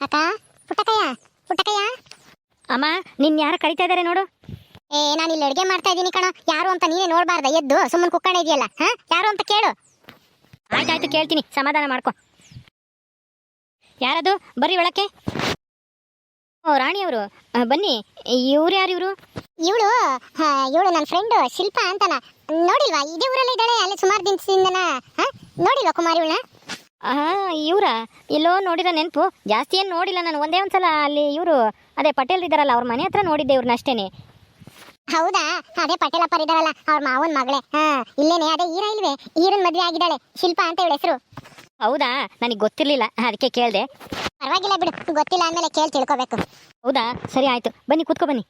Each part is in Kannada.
ಅಕ್ಕ ಪುಟ್ಟಕಯ್ಯ? ಪುಟ್ಟಕಯ್ಯ? ಅಮ್ಮ ನಿನ್ ಯಾರು ಕರಿತಾ ಇದಾರೆ ನೋಡು. ಏ ನಾನು ಇಲ್ಲಿ ಅಡುಗೆ ಮಾಡ್ತಾ ಇದ್ದೀನಿ ಕಣ. ಯಾರು ಅಂತ ನೀನೇ ನೋಡಬಾರ್ದ ಎದ್ದು ಸುಮ್ಮನೆ ಕುಕ್ಕಣ ಇದೆಯಲ್ಲ ಹಾ? ಯಾರು ಅಂತ ಕೇಳು. ಆಯ್ತಾಯ್ತು ಕೇಳ್ತೀನಿ. ಸಮಾಧಾನ ಮಾಡ್ಕೊ. ಯಾರದು? ಬರ್ರಿ ಒಳಕ್ಕೆ. ಓ ರಾಣಿಯವರು ಬನ್ನಿ. ಇವ್ರು ಯಾರು ಇವರು? ಇವಳು ಇವಳು ನನ್ನ ಫ್ರೆಂಡ್ ಶಿಲ್ಪಾ ಅಂತನ. ನೋಡಿಲ್ವಾ ಇದೇ ಊರಲ್ಲೇ ಇದ್ದಾಳೆ ಅಲ್ಲಿ ಸುಮಾರು ದಿನದಿಂದನ ಹಾ? ನೋಡಿಲ್ವಾ ಕುಮಾರಿ ಇವಳನ್ನ? ಆ ಇವ್ರ ಎಲ್ಲೋ ನೋಡಿರೋ ನೆನಪು. ಜಾಸ್ತಿ ಏನು ನೋಡಿಲ್ಲ ನಾನು. ಒಂದೇ ಒಂದ್ಸಲ ಅಲ್ಲಿ ಇವರು ಅದೇ ಪಟೇಲ್ ಇದ್ದಾರಲ್ಲ ಅವ್ರ ಮನೆ ಹತ್ರ ನೋಡಿದ್ದೆ ಇವ್ರನ್ನ ಅಷ್ಟೇನೆ. ಹೌದಾ? ಅದೇ ಪಟೇಲಪ್ಪರ್ ಇದ್ದಾರಲ್ಲ ಅವ್ರ ಮಾವನ್ ಮಗಳೇ. ಹಾ ಇಲ್ಲೇನೆ ಅದೇ ಈರ ಇಲ್ವೇ? ಈರನ್ ಮದುವೆ ಆಗಿದ್ದಾಳೆ ಶಿಲ್ಪ ಅಂತ ಇವಳ ಹೆಸರು. ಹೌದಾ? ನನಗೆ ಗೊತ್ತಿರಲಿಲ್ಲ ಅದಕ್ಕೆ ಕೇಳಿದೆ. ಪರವಾಗಿಲ್ಲ ಬಿಡು ಗೊತ್ತಿಲ್ಲ ಅಂದಮೇಲೆ ಕೇಳಿ ತಿಳ್ಕೊಬೇಕು. ಹೌದಾ? ಸರಿ ಆಯ್ತು ಬನ್ನಿ ಕೂತ್ಕೊ ಬನ್ನಿ.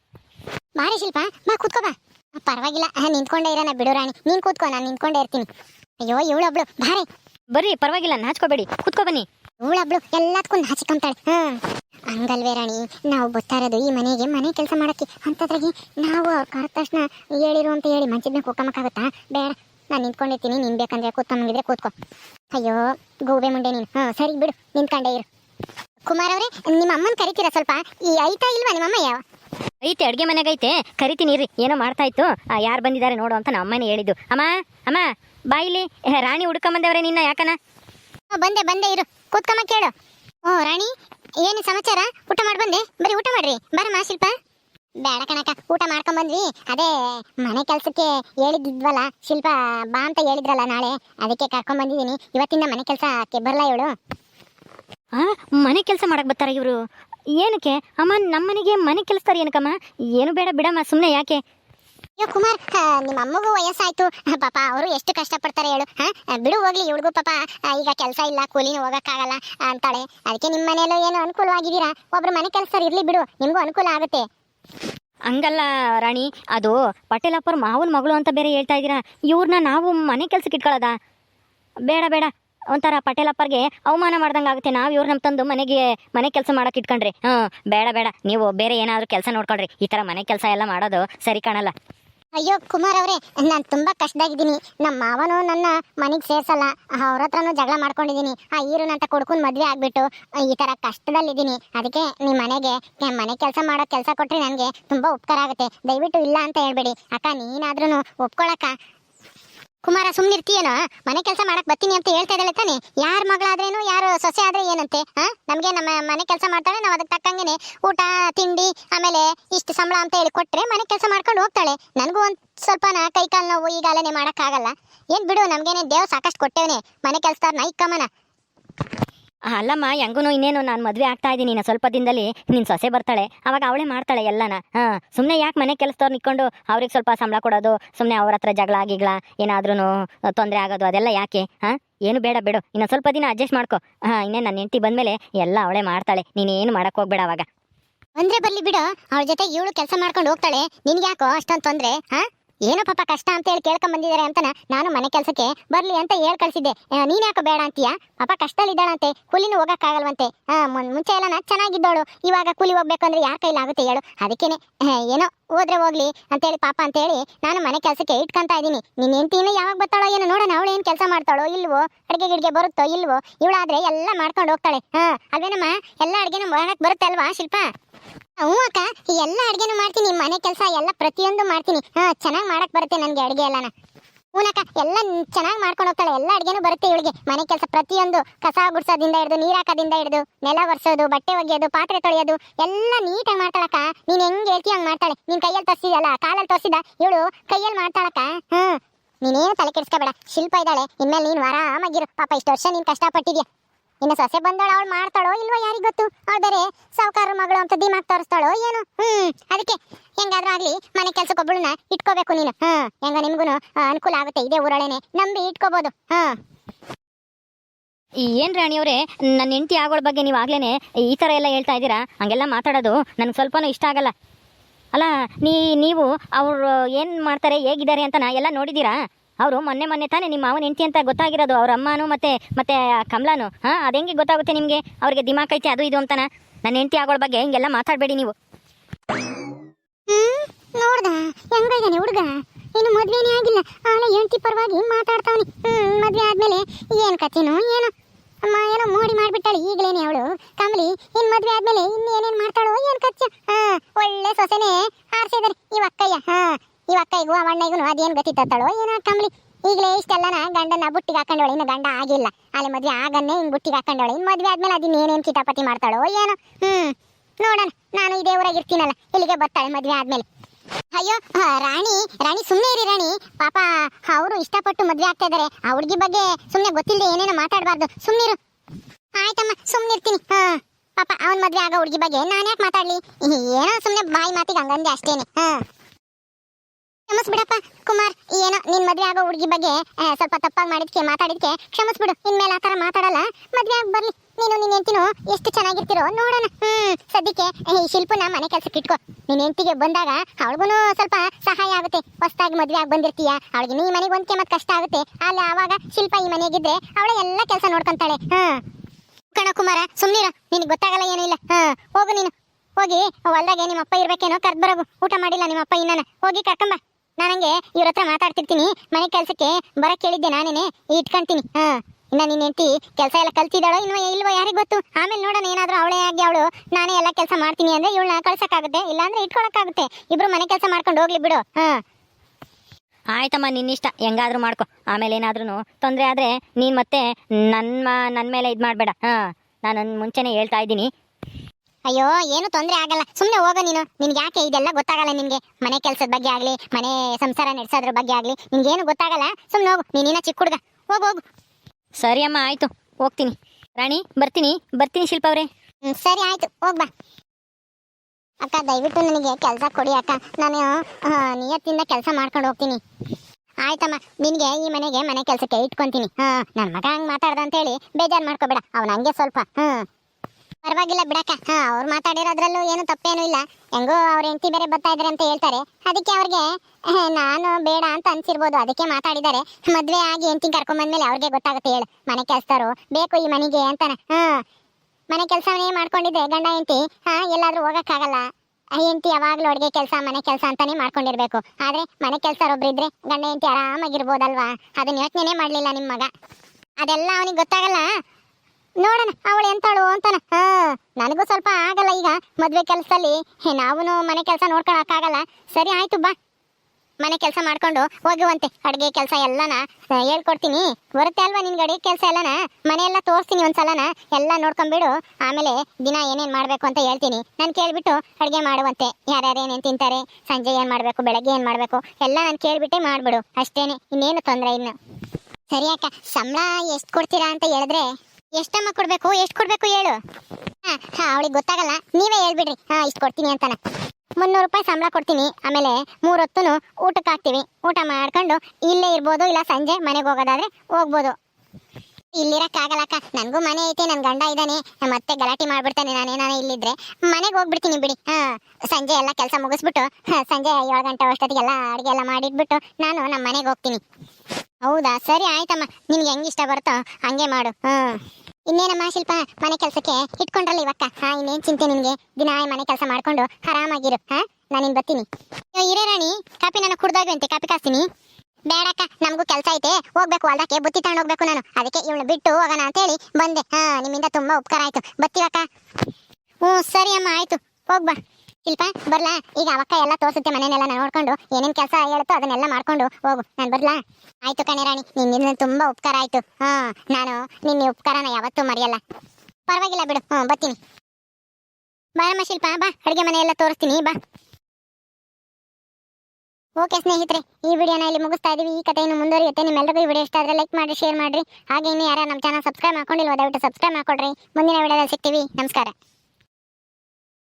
ಮಾರಿ ಶಿಲ್ಪ ಬಾ ಕೂತ್ಕೋ ಬಾ. ಪರವಾಗಿಲ್ಲ ನಿಂತ್ಕೊಂಡೇ ಇರೋಣ ಬಿಡು ರಾಣಿ. ನೀನು ಕೂತ್ಕೋ ನಾನು ನಿಂತ್ಕೊಂಡೇ ಇರ್ತೀನಿ. ಅಯ್ಯೋ ಇವಳೊಬ್ಳು ಬಾರೆ. ಬರ್ರಿ ಪರವಾಗಿಲ್ಲ ನಾಚ್ಕೋಬೇಡಿ ಕೂತ್ಕೊ ಬನ್ನಿ. ಇವಳೊಬ್ಳು ಎಲ್ಲದಕ್ಕೂ ನಾಚಿಕೊಂತಾಳೆ ಹ್ಮ್ ಹಂಗಲ್ವೇ ರಾಣಿ ನಾವು ಗೊತ್ತಾರದು ಈ ಮನೆಗೆ ಮನೆ ಕೆಲಸ ಮಾಡಕ್ಕೆ. ಅಂತದ್ರಾಗಿ ನಾವು ಕರೆದ ತಕ್ಷಣ ಹೇಳಿರು ಅಂತ ಹೇಳಿ ಮಂಚದ ಮೇಲೆ ಕೂತ್ಕೊಂಬಕ್ಕಾಗತ್ತಾ ಬೇಡ ನಾನು ನಿಂತ್ಕೊಂಡಿರ್ತೀನಿ ನಿನ್ ಬೇಕಂದ್ರೆ ಕೂತ್ಕೊಂಬಂಗಿದ್ರೆ ಕೂತ್ಕೋ. ಅಯ್ಯೋ ಗೋಬೆ ಮುಂಡೆ ನೀನು. ಹಾ ಸರಿ ಬಿಡು ನಿಂತ್ಕೊಂಡೇ ಇರು. ಕುಮಾರ್ ಅವರೇ ನಿಮ್ಮ ಅಮ್ಮನ ಕರಿತೀರಾ ಸ್ವಲ್ಪ? ಈ ಐತಾ ಇಲ್ವಾ ನಿಮ್ಮ ಅಮ್ಮ ಯಾವ? ಐತೆ ಅಡ್ಗೆ ಮನೆಗೈತೆ. ಕರಿತೀನಿ ಇರ್ರಿ. ಏನೋ ಮಾಡ್ತಾ ಇತ್ತು. ಯಾರು ಬಂದಿದ್ದಾರೆ ನೋಡು ಅಂತ ನಮ್ಮ ಅಮ್ಮನೇ ಹೇಳಿದ್ದು. ಅಮ್ಮ ಅಮ್ಮ. ಬಾಯಿಲಿ ಏ, ರಾಣಿ ಹುಡ್ಕೊಂಬಂದವ್ರೆ ನಿನ್ನ ಯಾಕನ? ಬಂದೆ ಬಂದೆ ಇರು. ಕೂತ್ಕಮ್ಮ ಕೇಳು. ಓ ರಾಣಿ ಏನು ಸಮಾಚಾರ? ಊಟ ಮಾಡಿ ಬಂದೆ. ಬರೀ ಊಟ ಮಾಡ್ರಿ. ಬರಮ್ಮ ಶಿಲ್ಪ. ಬೇಡ ಕಣಕ ಊಟ ಮಾಡ್ಕೊಂಡ್ ಬಂದ್ವಿ ಅದೇ ಮನೆ ಕೆಲಸಕ್ಕೆ ಹೇಳಿದ್ವಲ್ಲ ಶಿಲ್ಪ ಬಾ ಅಂತ ಹೇಳಿದ್ರಲ್ಲ ನಾಳೆ. ಅದಕ್ಕೆ ಕರ್ಕೊಂಡ್ ಬಂದಿದ್ದೀನಿ ಇವತ್ತಿಂದ ಮನೆ ಕೆಲಸಕ್ಕೆ ಬರಲ್ಲ ಇವಳು? ಮನೆ ಕೆಲಸ ಮಾಡಕ್ ಬರ್ತಾರ ಇವರು. ಏನಕ್ಕೆ? ಅಮ್ಮ ನಮ್ಮನೆಗೆ ಮನೆ ಕೆಲಸದಾರ ಏನಕ್ಕಮ್ಮ? ಏನು ಬೇಡ ಬಿಡಮ್ಮ ಸುಮ್ಮನೆ ಯಾಕೆ? ಅಯ್ಯೋ ಕುಮಾರ್ ನಿಮ್ಮ ಅಮ್ಮಗೂ ವಯಸ್ಸಾಯ್ತು. ಪಾಪ, ಅವರು ಎಷ್ಟು ಕಷ್ಟಪಡ್ತಾರೆ ಹೇಳು. ಹಾ ಬಿಡು, ಹೋಗ್ಲಿ ಇವ್ರಿಗೂ ಪಾಪ ಈಗ ಕೆಲಸ ಇಲ್ಲ, ಕೂಲಿನೂ ಹೋಗಕ್ಕಾಗಲ್ಲ ಅಂತಾಳೆ. ಅದಕ್ಕೆ ನಿಮ್ಮ ಮನೆಯಲ್ಲೂ ಏನು ಅನುಕೂಲವಾಗಿದ್ದೀರಾ? ಒಬ್ರು ಮನೆ ಕೆಲಸ ಇರ್ಲಿ ಬಿಡು, ನಿಮಗೂ ಅನುಕೂಲ ಆಗುತ್ತೆ. ಹಂಗಲ್ಲ ರಾಣಿ, ಅದು ಪಟೇಲಪ್ಪರ ಮಾವನ ಮಗಳು ಅಂತ ಬೇರೆ ಹೇಳ್ತಾ ಇದ್ದೀರಾ? ಇವ್ರನ್ನ ನಾವು ಮನೆ ಕೆಲ್ಸಕ್ಕೆ ಇಟ್ಕೊಳ್ಳೋದಾ? ಬೇಡ ಬೇಡ, ಒಂಥರ ಪಟೇಲಪ್ಪರ್ಗೆ ಅವಮಾನ ಮಾಡ್ದಂಗೆ ಆಗುತ್ತೆ. ನಾವು ಇವ್ರು ನಮ್ಮ ತಂದು ಮನೆಗೆ, ಮನೆ ಕೆಲಸ ಮಾಡೋಕೆ ಇಟ್ಕೊಂಡ್ರಿ. ಹ್ಞೂ ಬೇಡ ಬೇಡ, ನೀವು ಬೇರೆ ಏನಾದರೂ ಕೆಲಸ ನೋಡ್ಕೊಳ್ರಿ. ಈ ಥರ ಮನೆ ಕೆಲಸ ಎಲ್ಲ ಮಾಡೋದು ಸರಿ ಕಾಣಲ್ಲ. ಅಯ್ಯೋ, ಕುಮಾರ್ ಅವರೇ, ನಾನು ತುಂಬಾ ಕಷ್ಟದಾಗಿದ್ದೀನಿ. ನಮ್ಮ ಮಾವನು ನನ್ನ ಮನೆಗೆ ಸೇರ್ಸಲ್ಲ, ಅವ್ರ ಹತ್ರನೂ ಜಗಳ ಮಾಡ್ಕೊಂಡಿದ್ದೀನಿ. ಆ ಈರುನಂತ ಕೊಡ್ಕೊಂಡು ಮದ್ವೆ ಆಗ್ಬಿಟ್ಟು ಈ ತರ ಕಷ್ಟದಲ್ಲಿದ್ದೀನಿ. ಅದಕ್ಕೆ ನಿಮ್ಮ ಮನೆಗೆ ಮನೆ ಕೆಲಸ ಮಾಡೋ ಕೆಲಸ ಕೊಟ್ರೆ ನನಗೆ ತುಂಬಾ ಉಪಕಾರ ಆಗುತ್ತೆ. ದಯವಿಟ್ಟು ಇಲ್ಲ ಅಂತ ಹೇಳ್ಬೇಡಿ. ಅಕ್ಕ ನೀನಾದ್ರೂ ಒಪ್ಕೊಳಕ್ಕ. ಕುಮಾರ ಸುಮ್ನಿರ್ತೀಯೇನೋ ಮನೆ ಕೆಲಸ ಮಾಡಕ್ ಬರ್ತೀನಿ ಅಂತ ಹೇಳ್ತಾ ಇದ್ದಾಳೆ ತಾನೆ. ಯಾರ ಮಗಳಾದ್ರೇನು, ಯಾರು ಸೊಸೆ ಆದ್ರೆ ಏನಂತೆ, ಹಾ? ನಮ್ಗೆ ನಮ್ಮ ಮನೆ ಕೆಲಸ ಮಾಡ್ತಾಳೆ, ನಾವು ಅದಕ್ಕೆ ತಕ್ಕಂಗೆನೆ ಊಟ, ತಿಂಡಿ, ಆಮೇಲೆ ಇಷ್ಟು ಸಂಬಳ ಅಂತ ಹೇಳಿ ಕೊಟ್ರೆ ಮನೆ ಕೆಲಸ ಮಾಡ್ಕೊಂಡು ಹೋಗ್ತಾಳೆ. ನನಗೂ ಒಂದ್ ಸ್ವಲ್ಪ ನಾ ಕೈ ಕಾಲು ನೋವು ಈಗಾಲನೆ ಮಾಡೋಕ್ಕಾಗಲ್ಲ. ಏನ್ ಬಿಡು, ನಮಗೇನೆ ದೇವ್ ಸಾಕಷ್ಟು ಕೊಟ್ಟೇವನೆ. ಮನೆ ಕೆಲಸದವ್ರನ್ನ ಇಕ್ಕಮ್ಮನ ಅಲ್ಲಮ್ಮ ಹೆಂಗೂ ಇನ್ನೇನು ನಾನು ಮದುವೆ ಆಗ್ತಾ ಇದ್ದೀನಿ. ನಾನು ಸ್ವಲ್ಪ ದಿನದಲ್ಲಿ ನಿನ್ನ ಸೊಸೆ ಬರ್ತಾಳೆ. ಅವಾಗ ಅವಳೇ ಮಾಡ್ತಾಳೆ ಎಲ್ಲನ. ಹಾಂ ಸುಮ್ಮನೆ ಯಾಕೆ ಮನೆ ಕೆಲಸದವ್ರು ನಿಕ್ಕೊಂಡು ಅವ್ರಿಗೆ ಸ್ವಲ್ಪ ಸಂಬಳ ಕೊಡೋದು ಸುಮ್ಮನೆ ಅವ್ರ ಹತ್ರ ಜಗಳ ಗಿಗಳ ಏನಾದ್ರೂ ತೊಂದರೆ ಆಗೋದು, ಅದೆಲ್ಲ ಯಾಕೆ? ಹಾಂ ಏನು ಬೇಡ ಬಿಡು. ಇನ್ನು ಸ್ವಲ್ಪ ದಿನ ಅಡ್ಜಸ್ಟ್ ಮಾಡ್ಕೊ. ಹಾಂ ಇನ್ನೇ ನನ್ನ ಹೆಂಡತಿ ಬಂದಮೇಲೆ ಎಲ್ಲ ಅವಳೇ ಮಾಡ್ತಾಳೆ. ನೀನೇನು ಮಾಡಕ್ಕೆ ಹೋಗ್ಬೇಡ ಅವಾಗ. ಅಂದ್ರೆ ಬರ್ಲಿ ಬಿಡು. ಅವಳ ಜೊತೆ ಇವಳು ಕೆಲಸ ಮಾಡ್ಕೊಂಡು ಹೋಗ್ತಾಳೆ. ನಿನ್ಗೆ ಯಾಕೋ ಅಷ್ಟೊಂದು ತೊಂದರೆ? ಹಾ ಏನೋ ಪಾಪ ಕಷ್ಟ ಅಂತ ಹೇಳಿ ಕೇಳ್ಕೊಂಡ್ ಬಂದಿದ್ದಾರೆ ಅಂತನ ನಾನು ಮನೆ ಕೆಲಸಕ್ಕೆ ಬರ್ಲಿ ಅಂತ ಹೇಳ್ ಕಳ್ಸಿದ್ದೆ. ನೀನ್ ಯಾಕೋ ಬೇಡ ಅಂತೀಯಾ? ಪಾಪ ಕಷ್ಟದಲ್ಲಿದ್ದಾಳಂತೆ ಕೂಲಿನೂ ಹೋಗಕ್ಕಾಗಲ್ವಂತೆ. ಮುಂಚೆ ಎಲ್ಲ ನಾ ಚೆನ್ನಾಗಿದ್ದವಳು, ಇವಾಗ ಕೂಲಿ ಹೋಗ್ಬೇಕಂದ್ರೆ ಯಾರ ಕೈಲಾಗುತ್ತೆ ಹೇಳು. ಅದಕ್ಕೇನೆ ಏನೋ ಹೋದ್ರೆ ಹೋಗ್ಲಿ ಅಂತೇಳಿ ಪಾಪ ಅಂತೇಳಿ ನಾನು ಮನೆ ಕೆಲಸಕ್ಕೆ ಇಟ್ಕೊಂತ ಇದ್ದೀನಿ. ನಿನ್ನ ಹೆಂಡತಿನ ಯಾವಾಗ ಬರ್ತಾಳೋ ಏನೋ ನೋಡೋಣ, ಅವಳು ಏನು ಕೆಲಸ ಮಾಡ್ತಾಳೋ, ಇಲ್ವೋ? ಅಡುಗೆ ಗಿಡಿಗೆ ಬರುತ್ತೋ, ಇಲ್ವೋ? ಇವಳಾದ್ರೆ ಎಲ್ಲ ಮಾಡ್ಕೊಂಡು ಹೋಗ್ತಾಳೆ. ಹಾ, ಅಲ್ವೇನಮ್ಮ? ಎಲ್ಲ ಅಡುಗೆನೂ ಮಾಡಕ್ ಬರುತ್ತೆ ಅಲ್ವಾ ಶಿಲ್ಪ? ಹ್ಞೂ ಅಕ್ಕ ಎಲ್ಲ ಅಡ್ಗೆನೂ ಮಾಡ್ತೀನಿ, ಮನೆ ಕೆಲಸ ಎಲ್ಲ ಪ್ರತಿಯೊಂದು ಮಾಡ್ತೀನಿ. ಹಾ, ಚೆನ್ನಾಗಿ ಮಾಡಕ್ ಬರುತ್ತೆ ನನಗೆ ಅಡುಗೆ ಎಲ್ಲನ. ಹೂನಕ್ಕ ಎಲ್ಲ ಚೆನ್ನಾಗಿ ಮಾಡ್ಕೊಂಡು ಹೋಗ್ತಾಳೆ, ಎಲ್ಲ ಅಡಿಗೆನು ಬರುತ್ತೆ ಇವಳಿಗೆ. ಮನೆ ಕೆಲಸ ಪ್ರತಿಯೊಂದು, ಕಸ ಗುಡ್ಸೋದಿಂದ ಹಿಡಿದು, ನೀರ್ ಹಾಕೋದಿಂದ ಹಿಡಿದು, ನೆಲ ಒರೆಸೋದು, ಬಟ್ಟೆ ಒಗೆಯೋದು, ಪಾತ್ರೆ ತೊಳೆಯೋದು, ಎಲ್ಲ ನೀಟಾಗಿ ಮಾಡ್ತಾಳಕ್ಕ ನೀನ್ ಹೆಂಗ್ ಹೇಳ್ತೀಯ ಹಂಗ್ ಮಾಡ್ತಾಳೆ. ನೀನ್ ಕೈಯಲ್ಲಿ ತೋರಿಸಿದಲ್ಲ ಕಾಲಲ್ಲಿ ತೋರಿಸಿದ ಇವಳು ಕೈಯಲ್ಲಿ ಮಾಡ್ತಾಳಕ್ಕ ಹ್ಮ್. ನೀನೇನು ತಲೆ ಕೆಡಿಸ್ಕೋಬೇಡ. ಶಿಲ್ಪ ಇದ್ದಾಳೆ. ಇನ್ಮೇಲೆ ನೀನು ಆರಾಮಾಗಿರು. ಪಾಪ ಇಷ್ಟು ವರ್ಷ ನೀನ್ ಕಷ್ಟಪಟ್ಟಿದ್ಯಾ? ಇನ್ನು ಸೊಸೆ ಬಂದಾಳ ಅವಳು ಮಾಡ್ತಾಳೋ ಇಲ್ವೋ ಯಾರಿಗ್ ಗೊತ್ತು? ಅವಳು ಬೇರೆ ಸಾವುಕಾರ ಮಗಳು ಅಂತ ದಿಮಾಗ್ ತೋರಿಸ್ತಾಳೋ ಏನು? ಹ್ಮ್, ಅದಕ್ಕೆ ಹೆಂಗಾದ್ರೂ ಆಗ್ಲಿ ಮನೆ ಕೆಲ್ಸಕ್ಕೆ ಒಬ್ಬಳನ್ನ ಇಟ್ಕೋಬೇಕು ನೀನು. ಹ್ಮ್, ಹೆಂಗ ನಿಮ್ಗುನು ಅನುಕೂಲ ಆಗುತ್ತೆ ಇದೇ ಊರೊಳನೆ ನಂಬಿ ಇಟ್ಕೋಬಹುದು ಹ್ಮ್. ರಾಣಿ ಅವರೇ ನನ್ನ ಹೆಂಡತಿ ಆಗೋಳ ಬಗ್ಗೆ ನೀವು ಆಗ್ಲೇ ಈ ತರ ಎಲ್ಲ ಹೇಳ್ತಾ ಇದ್ದೀರಾ? ಹಂಗೆಲ್ಲ ಮಾತಾಡೋದು ನನಗೆ ಸ್ವಲ್ಪನೂ ಇಷ್ಟ ಆಗಲ್ಲ. ಅಲ್ಲ, ನೀ, ನೀವು ಅವ್ರು ಏನು ಮಾಡ್ತಾರೆ, ಹೇಗಿದ್ದಾರೆ ಅಂತ ನಾ ಎಲ್ಲ ನೋಡಿದ್ದೀರಾ? ಅವರು ಮೊನ್ನೆ ಮೊನ್ನೆ ತಾನೇ ನಿಮ್ಮ ಮಾವನ ಹೆಂಡತಿ ಅಂತ ಗೊತ್ತಾಗಿರೋದು, ಅವ್ರ ಅಮ್ಮನೂ ಮತ್ತೆ ಮತ್ತೆ ಕಮಲಾನು. ಹಾಂ, ಅದು ಹೆಂಗೆ ಗೊತ್ತಾಗುತ್ತೆ ನಿಮಗೆ? ಅವ್ರಿಗೆ ದಿಮಾಕ್ ಐತೆ, ಅದು ಇದು ಅಂತಾನ? ನನ್ನ ಹೆಂಡತಿ ಆಗೋಳ ಬಗ್ಗೆ ಹಿಂಗೆಲ್ಲ ಮಾತಾಡಬೇಡಿ ನೀವು. ನೋಡ್ದ? ಹೆಂಗಿದ್ದಾನೆ ಹುಡುಗ? ಇನ್ನು ಮದ್ವೆನೇ ಆಗಿಲ್ಲ. ಆಳೆ ಹೆಂಡತಿ ಪರವಾಗಿ ಮಾತಾಡ್ತಾವನಿ. ಹ್ಮ್, ಮದ್ವೆ ಆದ್ಮೇಲೆ ಏನ್ ಕಥೆನೋ ಏನೋ? ಅಮ್ಮ, ಏನೋ ಮೋಡಿ ಮಾಡ್ಬಿಟ್ಟಾಳೆ ಈಗಲೇನೆ ಅವಳು. ಕಮಲಿ, ಇನ್ ಮದ್ವೆ ಆದ್ಮೇಲೆ ಇನ್ನು ಏನೇನ್ ಮಾಡ್ತಾಳೋ ಏನ್ ಖರ್ಚ ಹಾ, ಒಳ್ಳೆ ಸೊಸೆನೆ ಆರ್ಸಿದಾರೆ ಇವ ಅಕ್ಕಯ್ಯ. ಹಾ ಇವ ಅಕ್ಕಯ್ಯಗೂ ಅವ ಅಣ್ಣಯ್ಗೂ ಅದೇನ್ ಗತಿ ತತ್ತಾಳೋ ಏನೋ ಕಮ್ಲಿ ಈಗಲೇ ಇಷ್ಟೆಲ್ಲನ ಗಂಡನ ಬುಟ್ಟಿಗೆ ಹಾಕೊಂಡವಳೆ ಇನ್ನು ಗಂಡ ಆಗಿಲ್ಲ. ಅಲ್ಲಿ ಮದ್ವೆ ಆಗನ್ನೇ ಇನ್ ಬುಟ್ಟಿಗೆ ಹಾಕೊಂಡವಳೆ ಇನ್ನು ಮದ್ವೆ ಆದ್ಮೇಲೆ ಅದನ್ನ ಏನೇನು ಕಿತಾಪತಿ ಮಾಡ್ತಾಳೋ ಏನೋ. ಹ್ಮ್. ನೋಡೋಣ. ನಾನು ಇದೇ ಊರಾಗ ಇರ್ತೀನಲ್ಲ. ಇಲ್ಲಿಗೆ ಬರ್ತಾಳೆ ಮದ್ವೆ ಆದ್ಮೇಲೆ. ಅಯ್ಯೋ ರಾಣಿ ರಾಣಿ ಸುಮ್ಮನೆ ಇರಿ ರಾಣಿ. ಪಾಪ, ಅವರು ಇಷ್ಟಪಟ್ಟು ಮದ್ವೆ ಆಗ್ತಾ ಇದಾರೆ. ಆ ಹುಡುಗಿ ಬಗ್ಗೆ ಸುಮ್ಮನೆ ಗೊತ್ತಿಲ್ಲದೆ ಏನೇನೋ ಮಾತಾಡಬಾರ್ದು. ಸುಮ್ಮನಿರು ಆಯ್ತಮ್ಮ ಸುಮ್ಮನೆ ಇರ್ತೀನಿ ಹಾ. ಪಾಪ, ಅವನ್ ಮದ್ವೆ ಆಗೋ ಹುಡುಗಿ ಬಗ್ಗೆ ನಾನು ಯಾಕೆ ಮಾತಾಡ್ಲಿ? ಏನೋ ಸುಮ್ಮನೆ ಬಾಯಿ ಮಾತಿಗೆ ಹಂಗಂದೆ ಅಷ್ಟೇನೆ. ಹಾ. ಕ್ಷಮಿಸ್ಬಿಡಪ್ಪ ಕುಮಾರ್, ಏನೋ ನಿನ್ ಮದ್ವೆ ಆಗೋ ಹುಡುಗಿ ಬಗ್ಗೆ ಸ್ವಲ್ಪ ತಪ್ಪಾಗಿ ಮಾಡಿದ್ಕೆ, ಮಾತಾಡಿದ್ಕೆ ಕ್ಷಮಿಸ್ಬಿಡು ಇನ್ಮೇಲೆ ಆ ಥರ ಮಾತಾಡಲ್ಲ. ಮದ್ವೆ ಆಗಿ ಬರ್ಲಿ. ನೀನು ನಿನ್ನ ಹೆಂಡ್ತಿನೂ ಎಷ್ಟು ಚೆನ್ನಾಗಿರ್ತಿರೋ ನೋಡೋಣ. ಹ್ಮ್, ಸದ್ಯಕ್ಕೆ ಈ ಶಿಲ್ಪನ ಮನೆ ಕೆಲ್ಸಕ್ಕೆ ಇಟ್ಕೋ. ನಿನ್ನ ಹೆಂತಿಗೆ ಬಂದಾಗ ಅವಳಿಗೂ ಸ್ವಲ್ಪ ಸಹಾಯ ಆಗುತ್ತೆ. ಹೊಸದಾಗಿ ಮದ್ವೆ ಆಗಿ ಬಂದಿರ್ತೀಯ. ಅವಳಿಗೆ ನೀ ಮನೆಗೆ ಒಂದ್ಕೆ ಮತ್ತೆ ಕಷ್ಟ ಆಗುತ್ತೆ. ಅಲ್ಲಿ ಆವಾಗ ಶಿಲ್ಪ ಈ ಮನೆಗಿದ್ರೆ ಅವಳ ಎಲ್ಲ ಕೆಲಸ ನೋಡ್ಕೊಂತಾಳೆ. ಹ್ಮ್. ಕಣ ಕುಮಾರ ನಿನಗೆ ಗೊತ್ತಾಗಲ್ಲ ಏನಿಲ್ಲ ಇಲ್ಲ. ಹಾ ಹೋಗು ನೀನು. ಹೋಗಿ, ಹೊಲ್ದಾಗೆ ನಿಮ್ಮ ಅಪ್ಪ ಇರ್ಬೇಕೇನೋ ಕರ್ದ್ ಬರೋಗು. ಊಟ ಮಾಡಿಲ್ಲ ನಿಮ್ಮ ಅಪ್ಪ ಇನ್ನನ. ಹೋಗಿ ಕರ್ಕೊಂಬ. ನಾನಂಗೆ ಇವ್ರ ಹತ್ರ ಮಾತಾಡ್ತಿರ್ತೀನಿ, ಮನೆ ಕೆಲ್ಸಕ್ಕೆ ಬರಕ್ ಕೇಳಿದ್ದೆ ನಾನೇನೆ, ಇಟ್ಕೊಂತೀನಿ. ಹಾ, ಇನ್ನ ನಿನ್ನ ಹೆಂಡತಿ ಕೆಲಸ ಎಲ್ಲ ಕಲ್ತಿದ್ದಾಳೋ ಇನ್ನು ಇಲ್ವೋ ಯಾರಿಗ್ ಗೊತ್ತು? ಆಮೇಲೆ ನೋಡೋಣ, ಏನಾದ್ರೂ ಅವಳೇ ಆಗಿ ಅವಳು, ನಾನೇ ಎಲ್ಲ ಕೆಲಸ ಮಾಡ್ತೀನಿ ಅಂದ್ರೆ ಇವಳನ್ನ ಕಳ್ಸಕ್ಕಾಗುತ್ತೆ, ಇಲ್ಲಾಂದ್ರೆ ಇಟ್ಕೊಳಕ್ಕಾಗುತ್ತೆ. ಇಬ್ರು ಮನೆ ಕೆಲಸ ಮಾಡ್ಕೊಂಡು ಹೋಗ್ಲಿ ಬಿಡು. ಹಾ. ಆಯ್ತಮ್ಮ, ನಿನ್ನಿಷ್ಟ. ಹೆಂಗಾದ್ರೂ ಮಾಡ್ಕೊ. ಆಮೇಲೆ ಏನಾದ್ರೂ ತೊಂದರೆ ಆದ್ರೆ ನೀನ್ ಮತ್ತೆ ನನ್ನ ನನ್ನ ಮೇಲೆ ಇದ್ ಮಾಡಬೇಡ. ಹಾ, ನಾನು ಮುಂಚೆನೇ ಹೇಳ್ತಾ ಇದ್ದೀನಿ. ಅಯ್ಯೋ ಏನು ತೊಂದರೆ ಆಗಲ್ಲ. ಸುಮ್ಮನೆ ಹೋಗೋ ನೀನು. ನಿನ್ಗೆ ಯಾಕೆ ಇದೆಲ್ಲ ಗೊತ್ತಾಗಲ್ಲ ನಿನ್ಗೆ? ಮನೆ ಕೆಲಸದ ಬಗ್ಗೆ ಆಗ್ಲಿ ಮನೆ ಸಂಸಾರ ನಡೆಸೋದ್ರ ಬಗ್ಗೆ ಆಗ್ಲಿ ನಿನ್ಗೇನು ಗೊತ್ತಾಗಲ್ಲ? ಸುಮ್ಮನೆ ಹೋಗು. ನೀನಿನ ಚಿಕ್ಕ ಹುಡುಗ. ಹೋಗು ಹೋಗು. ಸರಿ ಅಮ್ಮ ಆಯಿತು. ಹೋಗ್ತೀನಿ. ರಾಣಿ ಬರ್ತೀನಿ. ಬರ್ತೀನಿ ಶಿಲ್ಪ ಅವರೇ. ಹ್ಮ್, ಸರಿ ಆಯ್ತು. ಹೋಗ್ ಬಾ. ಅಕ್ಕ ದಯವಿಟ್ಟು ನನಗೆ ಕೆಲಸ ಕೊಡಿ ಅಕ್ಕ. ನಾನು ಆ, ನಿಯತ್ತಿಂದ ಕೆಲಸ ಮಾಡ್ಕೊಂಡು ಹೋಗ್ತೀನಿ. ಆಯ್ತಮ್ಮ. ನಿನಗೆ ಈ ಮನೆಗೆ ಮನೆ ಕೆಲಸಕ್ಕೆ ಇಟ್ಕೊಂತೀನಿ. ಹಾ ನನ್ನ ಮಗ ಹಂಗೆ ಮಾತಾಡ್ದ ಅಂತೇಳಿ ಬೇಜಾರು ಮಾಡ್ಕೋಬೇಡ. ಅವ್ನು ಹಂಗೆ ಸ್ವಲ್ಪ. ಹ್ಮ್. ಪರವಾಗಿಲ್ಲ ಬಿಡಕ್ಕ. ಹಾ, ಅವ್ರು ಮಾತಾಡಿರೋದ್ರಲ್ಲೂ ಏನು ತಪ್ಪೇನೂ ಇಲ್ಲ. ಹೆಂಗೋ ಅವ್ರ ಹೆಂಡತಿ ಬೇರೆ ಬರ್ತಾ ಇದಾರೆ ಅಂತ ಹೇಳ್ತಾರೆ. ಅದಕ್ಕೆ ಅವ್ರಿಗೆ ನಾನು ಬೇಡ ಅಂತ ಅನ್ಸಿರ್ಬೋದು. ಅದಕ್ಕೆ ಮಾತಾಡಿದ್ದಾರೆ. ಮದ್ವೆ ಆಗಿ ಹೆಂಡತಿ ಕರ್ಕೊಂಬಂದ್ಮೇಲೆ ಅವ್ರಿಗೆ ಗೊತ್ತಾಗುತ್ತೆ. ಹೇಳು, ಮನೆ ಕೆಲಸದವರು. ಬೇಕು ಈ ಮನೆಗೆ ಅಂತಾನೆ. ಹಾ, ಮನೆ ಕೆಲಸವನ್ನೇ ಮಾಡ್ಕೊಂಡಿದ್ದೆ ಗಂಡ ಹೆಂಡತಿ, ಹಾ, ಎಲ್ಲಾದ್ರೂ ಹೋಗಕ್ಕಾಗಲ್ಲ. ಹೆಂಡತಿ ಯಾವಾಗ್ಲೂ ಅಡುಗೆ ಕೆಲಸ, ಮನೆ ಕೆಲಸ ಅಂತಾನೆ ಮಾಡ್ಕೊಂಡಿರ್ಬೇಕು. ಆದ್ರೆ ಮನೆ ಕೆಲಸ ಒಬ್ರು ಇದ್ರೆ ಗಂಡ ಹೆಂಡತಿ ಆರಾಮಾಗಿರ್ಬೋದಲ್ವಾ? ಅದನ್ನ ಯೋಚನೆ ಮಾಡ್ಲಿಲ್ಲ ನಿಮ್ಮ ಮಗ. ಅದೆಲ್ಲ ಅವನಿಗೆ ಗೊತ್ತಾಗಲ್ಲ. ನೋಡೋಣ ಅವಳು ಎಂತಾಳು ಅಂತಾನ. ಹಾ, ನನಗೂ ಸ್ವಲ್ಪ ಆಗಲ್ಲ ಈಗ ಮದ್ವೆ ಕೆಲಸದಲ್ಲಿ. ನಾವು ಮನೆ ಕೆಲಸ ನೋಡ್ಕೊಳಕ್ಕಾಗಲ್ಲ. ಸರಿ, ಆಯ್ತು, ಬಾ. ಮನೆ ಕೆಲಸ ಮಾಡ್ಕೊಂಡು ಹೋಗುವಂತೆ. ಅಡುಗೆ ಕೆಲಸ ಎಲ್ಲನ ಹೇಳ್ಕೊಡ್ತೀನಿ. ಬರುತ್ತೆ ಅಲ್ವಾ ನಿನ್ಗೆ ಅಡುಗೆ ಕೆಲಸ ಎಲ್ಲನ? ಮನೆ ಎಲ್ಲ ತೋರಿಸ್ತೀನಿ ಒಂದ್ಸಲನ. ಎಲ್ಲ ನೋಡ್ಕೊಂಬಿಡು ಆಮೇಲೆ ದಿನ ಏನೇನು ಮಾಡಬೇಕು ಅಂತ ಹೇಳ್ತೀನಿ. ನಾನು ಕೇಳಿಬಿಟ್ಟು ಅಡುಗೆ ಮಾಡುವಂತೆ. ಯಾರ್ಯಾರು ಏನೇನು ತಿಂತಾರೆ, ಸಂಜೆ ಏನು ಮಾಡಬೇಕು, ಬೆಳಗ್ಗೆ ಏನು ಮಾಡಬೇಕು, ಎಲ್ಲ ನಾನು ಕೇಳಿಬಿಟ್ಟೆ ಮಾಡಿಬಿಡು. ಅಷ್ಟೇನೆ, ಇನ್ನೇನು ತೊಂದರೆ ಇನ್ನು ಸರಿ ಅಕ್ಕ, ಸಂಬಳ ಎಷ್ಟು ಕೊಡ್ತೀರಾ ಅಂತ ಹೇಳಿದ್ರೆ ಎಷ್ಟಮ್ಮ ಕೊಡ್ಬೇಕು? ಎಷ್ಟು ಕೊಡ್ಬೇಕು ಹೇಳು? ಹಾ ಅವಳಿಗೆ ಗೊತ್ತಾಗಲ್ಲ. ನೀವೇ ಹೇಳ್ಬಿಡ್ರಿ. ಹಾ, ಇಷ್ಟು ಕೊಡ್ತೀನಿ ಅಂತಾನೆ. ಮುನ್ನೂರು ರೂಪಾಯಿ ಸಂಬಳ ಕೊಡ್ತೀನಿ. ಆಮೇಲೆ ಮೂರು ಹೊತ್ತು ಊಟಕ್ಕೆ ಹಾಕ್ತೀವಿ. ಊಟ ಮಾಡ್ಕೊಂಡು ಇಲ್ಲೇ ಇರ್ಬೋದು, ಇಲ್ಲ ಸಂಜೆ ಮನೆಗೆ ಹೋಗೋದಾದ್ರೆ ಹೋಗ್ಬೋದು. ಇಲ್ಲಿರಕ್ಕಾಗಲ್ಲಕ್ಕ ನನಗೂ ಮನೆ ಐತೆ ನನ್ನ ಗಂಡ ಇದ್ದಾನೆ. ಮತ್ತೆ ಗಲಾಟೆ ಮಾಡ್ಬಿಡ್ತಾನೆ. ನಾನೇನಾನ ಇಲ್ಲಿದ್ರೆ ಮನೆಗೆ ಹೋಗ್ಬಿಡ್ತೀನಿ ಬಿಡಿ. ಹಾಂ, ಸಂಜೆ ಎಲ್ಲ ಕೆಲಸ ಮುಗಿಸ್ಬಿಟ್ಟು ಸಂಜೆ ಏಳು ಗಂಟೆ ಅಷ್ಟೊತ್ತಿಗೆಲ್ಲ ಅಡುಗೆ ಎಲ್ಲ ಮಾಡಿಟ್ಬಿಟ್ಟು ನಾನು ನಮ್ಮ ಮನೆಗೆ ಹೋಗ್ತೀನಿ. ಹೌದಾ? ಸರಿ ಆಯ್ತಮ್ಮ. ನಿಮ್ಗೆ ಹೆಂಗ್ ಇಷ್ಟ ಬರುತ್ತೋ ಹಂಗೆ ಮಾಡು. ಹ್ಮ್ ಇನ್ನೇನಮ್ಮ ಶಿಲ್ಪ? ಮನೆ ಕೆಲಸಕ್ಕೆ ಇಟ್ಕೊಂಡ್ರಲ್ಲ ಇವಕ್ಕ? ಹಾ, ಇನ್ನೇನ್ ಚಿಂತೆ ನಿಮ್ಗೆ ದಿನ ಮನೆ ಕೆಲಸ ಮಾಡ್ಕೊಂಡು ಆರಾಮಾಗಿರು. ಹಾ? ನಾನಿನ್ ಬರ್ತೀನಿ. ಇರೇ ರಾಣಿ ಕಾಪಿ ನಾನು ಕುಡ್ದೋಗುವಂತೆ ಕಾಪಿ ಕಾಸ್ತೀನಿ. ಬೇಡಕ್ಕ, ನಮಗೂ ಕೆಲಸ ಐತೆ. ಹೋಗ್ಬೇಕು, ಹೊಲ್ದಕ್ಕೆ ಬುತ್ತಿ ತಗೊಂಡು ಹೋಗ್ಬೇಕು ನಾನು. ಅದಕ್ಕೆ ಇವಳು ಬಿಟ್ಟು ಹೋಗೋಣ ಅಂತೇಳಿ ಬಂದೆ. ಹಾ, ನಿಮ್ಮಿಂದ ತುಂಬಾ ಉಪಕಾರ ಆಯ್ತು. ಬತ್ತೀವಕ್ಕ ಹ್ಞೂ ಸರಿ ಅಮ್ಮ, ಆಯ್ತು. ಹೋಗ್ಬಾ ಶಿಲ್ಪ, ಬರ್ಲಾ? ಈಗ ಅವಕ್ಕ ಎಲ್ಲ ತೋರಿಸುತ್ತೆ ಮನೆನೆಲ್ಲ ನಾನು ನೋಡ್ಕೊಂಡು. ಏನೇನ್ ಕೆಲಸ ಹೇಳುತ್ತೋ ಅದನ್ನೆಲ್ಲ ಮಾಡ್ಕೊಂಡು ಹೋಗು. ನಾನು ಬರ್ಲಾ? ಆಯ್ತು ಕಣೆ ರಾಣಿ ನಿನ್ನಿಂದ ತುಂಬಾ ಉಪಕಾರ ಆಯ್ತು. ಹಾ ನಾನು ನಿನ್ನ ಉಪಕಾರನ ಯಾವತ್ತೂ ಮರೆಯಲ್ಲ. ಪರವಾಗಿಲ್ಲ ಬಿಡು. ಹ್ಞೂ ಬರ್ತೀನಿ. ಬಾರಮ್ಮ ಶಿಲ್ಪ, ಬಾ. ಅಡುಗೆ ಮನೆ ತೋರಿಸ್ತೀನಿ, ಬಾ. ಓಕೆ ಸ್ನೇಹಿತರೆ, ಈ ವಿಡಿಯೋನ ಇಲ್ಲಿ ಮುಗಿಸ್ತಾ ಇದೀವಿ. ಈ ಕಥೆಯನ್ನು ಮುಂದುವರಿಯುತ್ತೆ. ನಿಮ್ಮೆಲ್ಲರಿಗೂ ಈ ವಿಡಿಯೋ ಇಷ್ಟ ಆದರೆ ಲೈಕ್ ಮಾಡಿ, ಶೇರ್ ಮಾಡಿ ಹಾಗೆ ಇನ್ನು ಯಾರು ನಮ್ಮ ಚಾನಲ್ ಸಬ್ಸ್ಕ್ರೈಬ್ ಮಾಡ್ಕೊಂಡಿಲ್ವ, ದಯವಿಟ್ಟು ಸಬ್ಸ್ಕ್ರೈಬ್ ಮಾಡ್ಕೊಡ್ರಿ. ಮುಂದಿನ ವಿಡಿಯೋದಲ್ಲಿ ಸಿಗ್ತೀವಿ. ನಮಸ್ಕಾರ.